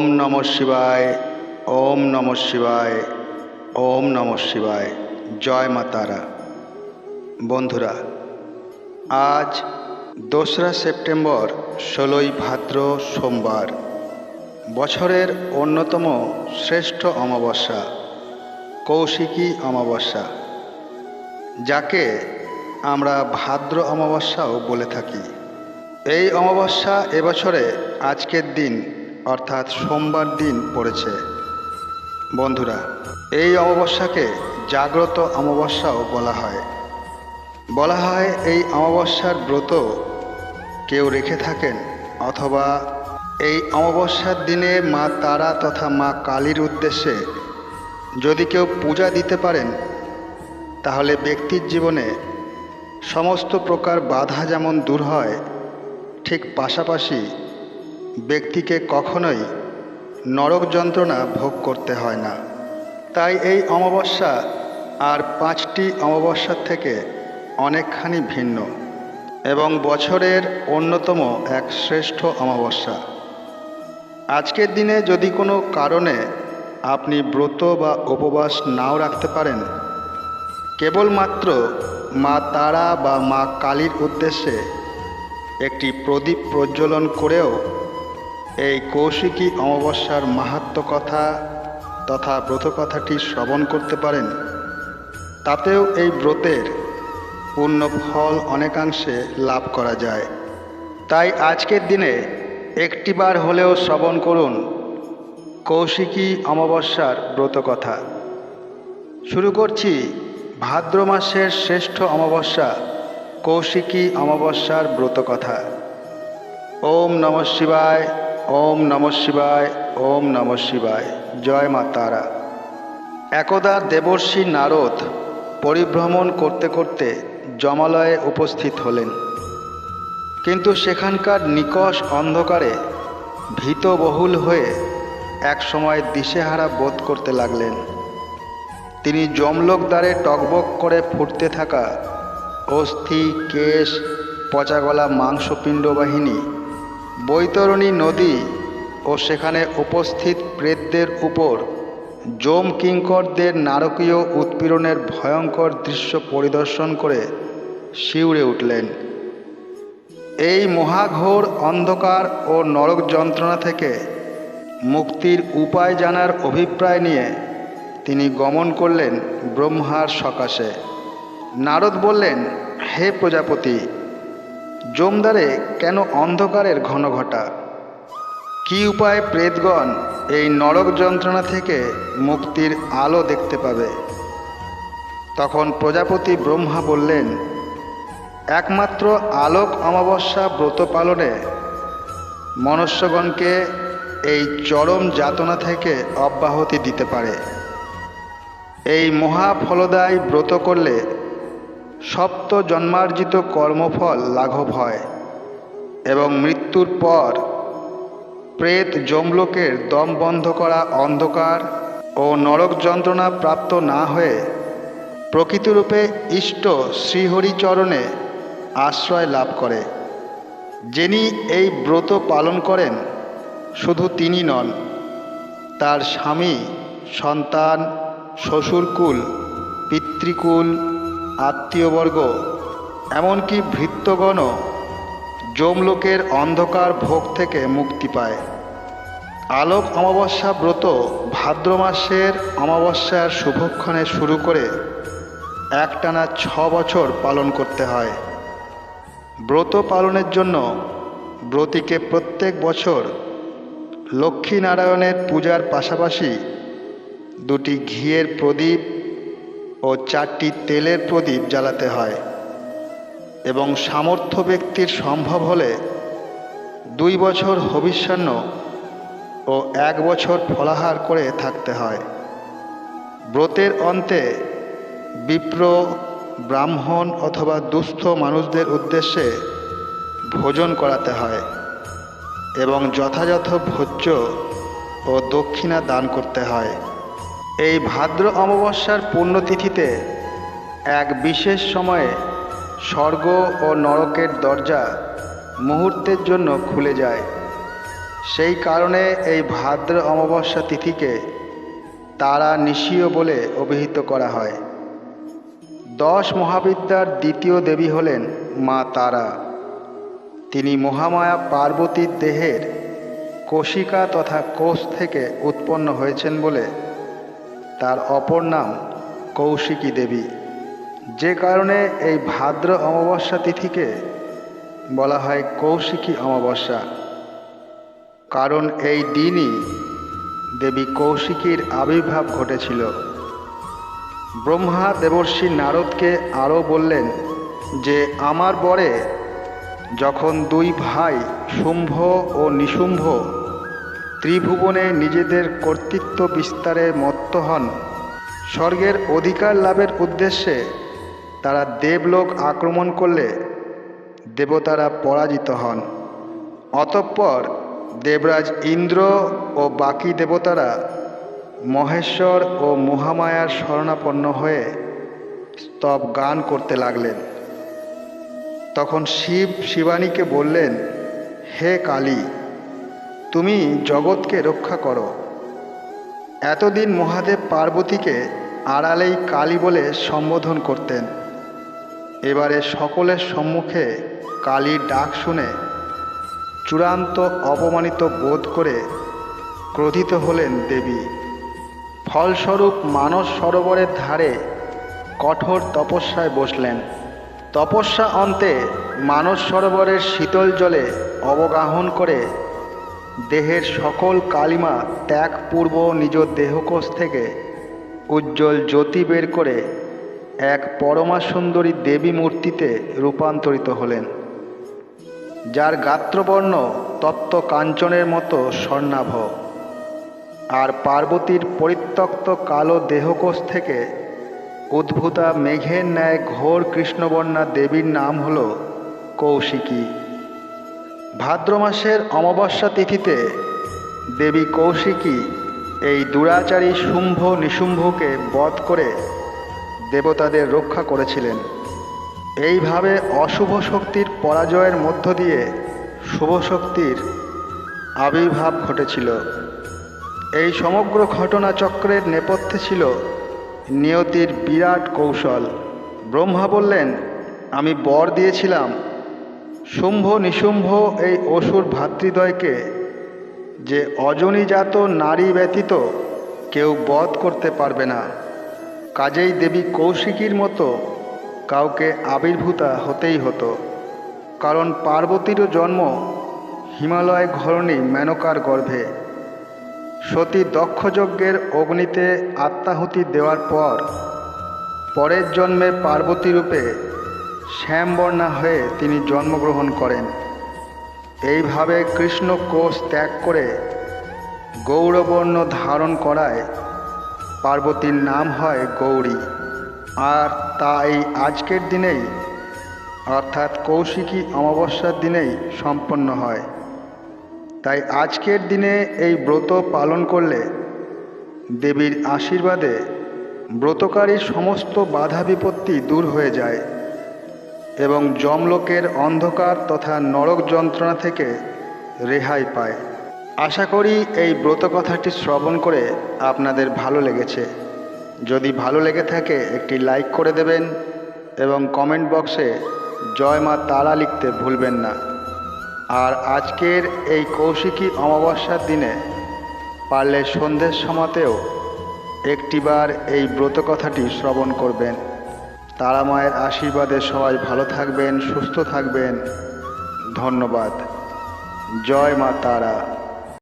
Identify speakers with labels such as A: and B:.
A: ওম নম শিবায়, ওম নম শিবায়, ওম নম শিবায়। জয় মা তারা। বন্ধুরা, আজ দোসরা সেপ্টেম্বর, ষোলোই ভাদ্র সোমবার, বছরের অন্যতম শ্রেষ্ঠ অমাবস্যা, কৌশিকী অমাবস্যা, যাকে আমরা ভাদ্র অমাবস্যাও বলে থাকি। এই অমাবস্যা এবছরে আজকের দিন অর্থাৎ সোমবার দিন পড়েছে। বন্ধুরা, এই অমাবস্যাকে জাগ্রত অমাবস্যাও বলা হয়। বলা হয় এই অমাবস্যার ব্রত কেউ রেখে থাকেন অথবা এই অমাবস্যার দিনে মা তারা তথা মা কালীর উদ্দেশ্যে যদি কেউ পূজা দিতে পারেন, তাহলে ব্যক্তির জীবনে সমস্ত প্রকার বাধা যেমন দূর হয়, ঠিক পাশাপাশি ব্যক্তিকে কখনোই নরক যন্ত্রণা ভোগ করতে হয় না। তাই এই অমাবস্যা আর পাঁচটি অমাবস্যার থেকে অনেকখানি ভিন্ন এবং বছরের অন্যতম এক শ্রেষ্ঠ অমাবস্যা। আজকের দিনে যদি কোনো কারণে আপনি ব্রত বা উপবাস নাও রাখতে পারেন, কেবলমাত্র মা তারা বা মা কালীর উদ্দেশ্যে একটি প্রদীপ প্রজ্বলন করেও এই কৌশিকী অমাবস্যার মাহাত্ম কথা তথা ব্রত কথাটি শ্রবণ করতে পারেন। তাতেও এই ব্রতের পূর্ণ ফল অনেকাংশে লাভ করা যায়। তাই আজকের দিনে একটিবার হলেও শ্রবণ করুন কৌশিকী অমাবস্যার ব্রত কথা। শুরু করছি ভাদ্র মাসের শ্রেষ্ঠ অমাবস্যা কৌশিকী অমাবস্যার ব্রত কথা। ওম নম শিবায় ওম নম শিবায়, ওম নম শিবায়। জয় মা তারা। একদা দেবর্ষী নারদ পরিভ্রমণ করতে করতে জমালয়ে উপস্থিত হলেন। কিন্তু সেখানকার নিকষ অন্ধকারে ভীতবহুল হয়ে একসময় দিশেহারা বোধ করতে লাগলেন। তিনি যমলোক দ্বারে টকবক করে ফুটতে থাকা অস্থি, কেশ পচাগলা মাংসপিণ্ড বাহিনী বৈতরণী নদী ও সেখানে উপস্থিত প্রেতদের উপর যম কিঙ্করদের নারকীয় উৎপীড়নের ভয়ঙ্কর দৃশ্য পরিদর্শন করে শিউরে উঠলেন। এই মহাঘোর অন্ধকার ও নরক যন্ত্রণা থেকে মুক্তির উপায় জানার অভিপ্রায় নিয়ে তিনি গমন করলেন ব্রহ্মার সকাশে। নারদ বললেন, হে প্রজাপতি জমদারে কেন অন্ধকারের ঘন ঘটা কি উপায় প্রেতগণ এই নরক যন্ত্রণা থেকে মুক্তির আলো দেখতে পাবে? তখন প্রজাপতি ব্রহ্মা বললেন, একমাত্র আলোক অমাবস্যা ব্রত পালনে মনুষ্যগণকে এই চরম যাতনা থেকে অব্যাহতি দিতে পারে। এই মহাফলদায় ব্রত করলে সপ্ত জন্মার্জিত কর্মফল লাঘব হয় এবং মৃত্যুর পর প্রেত যমলোকের দম বন্ধ করা অন্ধকার ও নরক যন্ত্রণা প্রাপ্ত না হয়ে প্রকৃতরূপে ইষ্ট শ্রীহরিচরণে আশ্রয় লাভ করে। যিনি এই ব্রত পালন করেন, শুধু তিনি নন, তার স্বামী, সন্তান, শ্বশুরকুল, পিতৃকুল আত্মীয়বর্গ, এমনকি ভৃত্যগণও যমলোকের অন্ধকার ভোগ থেকে মুক্তি পায়। আলোক অমাবস্যা ব্রত ভাদ্র মাসের অমাবস্যার শুভক্ষণে শুরু করে একটানা ছ বছর পালন করতে হয়। ব্রত পালনের জন্য ব্রতীকে প্রত্যেক বছর লক্ষ্মীনারায়ণের পূজার পাশাপাশি দুটি ঘিয়ের প্রদীপ ও চারটি তেলের প্রদীপ জ্বালাতে হয় এবং সামর্থ্য ব্যক্তির সম্ভব হলে দুই বছর হবিষ্যান্ন ও এক বছর ফলাহার করে থাকতে হয়। ব্রতের অন্তে বিপ্র, ব্রাহ্মণ অথবা দুস্থ মানুষদের উদ্দেশ্যে ভোজন করাতে হয় এবং যথাযথ ভোজ্য ও দক্ষিণা দান করতে হয়। এই ভাদ্র অমাবস্যার পুণ্যতিথিতে এক বিশেষ সময়ে স্বর্গ ও নরকের দরজা মুহূর্তের জন্য খুলে যায়। সেই কারণে এই ভাদ্র অমাবস্যা তিথিকে তারা নিশীয় বলে অভিহিত করা হয়। দশ মহাবিদ্যার দ্বিতীয় দেবী হলেন মা তারা। তিনি মহামায়া পার্বতীর দেহের কোশিকা তথা কোষ থেকে উৎপন্ন হয়েছেন বলে তার অপর নাম কৌশিকী দেবী। যে কারণে এই ভাদ্র অমাবস্যা তিথিকে বলা হয় কৌশিকী অমাবস্যা। কারণ এই দিনই দেবী কৌশিকীর আবির্ভাব ঘটেছিল। ব্রহ্মা দেবর্ষি নারদকে আরও বললেন যে, আমার বরে যখন দুই ভাই শুম্ভ ও নিশুম্ভ ত্রিভুবনে নিজেদের কর্তৃত্ব বিস্তারে মত্ত হন। স্বর্গের অধিকার লাভের উদ্দেশ্যে তারা দেবলোক আক্রমণ করলে দেবতারা পরাজিত হন। অতঃপর দেবরাজ ইন্দ্র ও বাকি দেবতারা মহেশ্বর ও মহামায়ার শরণাপন্ন হয়ে স্তব গান করতে লাগলেন। তখন শিব শিবানীকে বললেন, হে কালী তুমি জগৎকে রক্ষা করো। এতদিন মহাদেব পার্বতীকে আড়ালেই কালী বলে সম্বোধন করতেন। এবারে সকলের সম্মুখে কালীর ডাক শুনে চূড়ান্ত অপমানিত বোধ করে ক্রোধিত হলেন দেবী। ফলস্বরূপ মানস সরোবরের ধারে কঠোর তপস্যায় বসলেন। তপস্যা অন্তে মানস সরোবরের শীতল জলে অবগাহন করে দেহের সকল কালিমা ত্যাগপূর্ব নিজ দেহকোষ থেকে উজ্জ্বল জ্যোতি বের করে এক পরমা সুন্দরী দেবী মূর্তিতে রূপান্তরিত হলেন, যার গাত্রবর্ণ তত্ত্ব কাঞ্চনের মতো স্বর্ণাভ। আর পার্বতীর পরিত্যক্ত কালো দেহকোষ থেকে উদ্ভূতা মেঘের ন্যায় ঘোর কৃষ্ণবর্ণা দেবীর নাম হল কৌশিকী। ভাদ্র মাসের অমাবস্যা তিথিতে দেবী কৌশিকী এই দুরাচারী শুম্ভ নিশুম্ভকে বধ করে দেবতাদের রক্ষা করেছিলেন। এইভাবে অশুভ শক্তির পরাজয়ের মধ্য দিয়ে শুভ শক্তির আবির্ভাব ঘটেছিল। এই সমগ্র ঘটনাচক্রের নেপথ্যে ছিল নিয়তির বিরাট কৌশল। ব্রহ্মা বললেন, আমি বর দিয়েছিলাম শুম্ভ নিশুম্ভ এই অসুর ভ্রাতৃদ্বয়কে যে অজনীজাত নারী ব্যতীত কেউ বধ করতে পারবে না। কাজেই দেবী কৌশিকীর মতো কাউকে আবির্ভূতা হতেই হতো। কারণ পার্বতীরও জন্ম হিমালয় ঘরণী মেনকার গর্ভে। সতী দক্ষযজ্ঞের অগ্নিতে আত্মাহুতি দেওয়ার পর, পরের জন্মে পার্বতী রূপে শ্যামবর্ণা হয়ে তিনি জন্মগ্রহণ করেন। এইভাবে কৃষ্ণ কোষ ত্যাগ করে গৌরবর্ণ ধারণ করায় পার্বতীর নাম হয় গৌরী। আর তা এই আজকের দিনেই, অর্থাৎ কৌশিকী অমাবস্যার দিনেই সম্পন্ন হয়। তাই আজকের দিনে এই ব্রত পালন করলে দেবীর আশীর্বাদে ব্রতকারীর সমস্ত বাধা বিপত্তি দূর হয়ে যায়। এবং যমলোকের অন্ধকার তথা নরক যন্ত্রণা থেকে রেহাই পায়। আশা করি এই ব্রত কথাটি শ্রবণ করে আপনাদের ভালো লেগেছে। যদি ভালো লেগে থাকে, একটি লাইক করে দেবেন এবং কমেন্ট বক্সে জয় মা তারা লিখতে ভুলবেন না। আর আজকের এই কৌশিকী অমাবস্যার দিনে পারলে সন্ধ্যের সমাতেও একটিবার এই ব্রত কথাটি শ্রবণ করবেন। তারা মায়ের আশীর্বাদে সবাই ভালো থাকবেন সুস্থ থাকবেন। ধন্যবাদ। জয় মা তারা।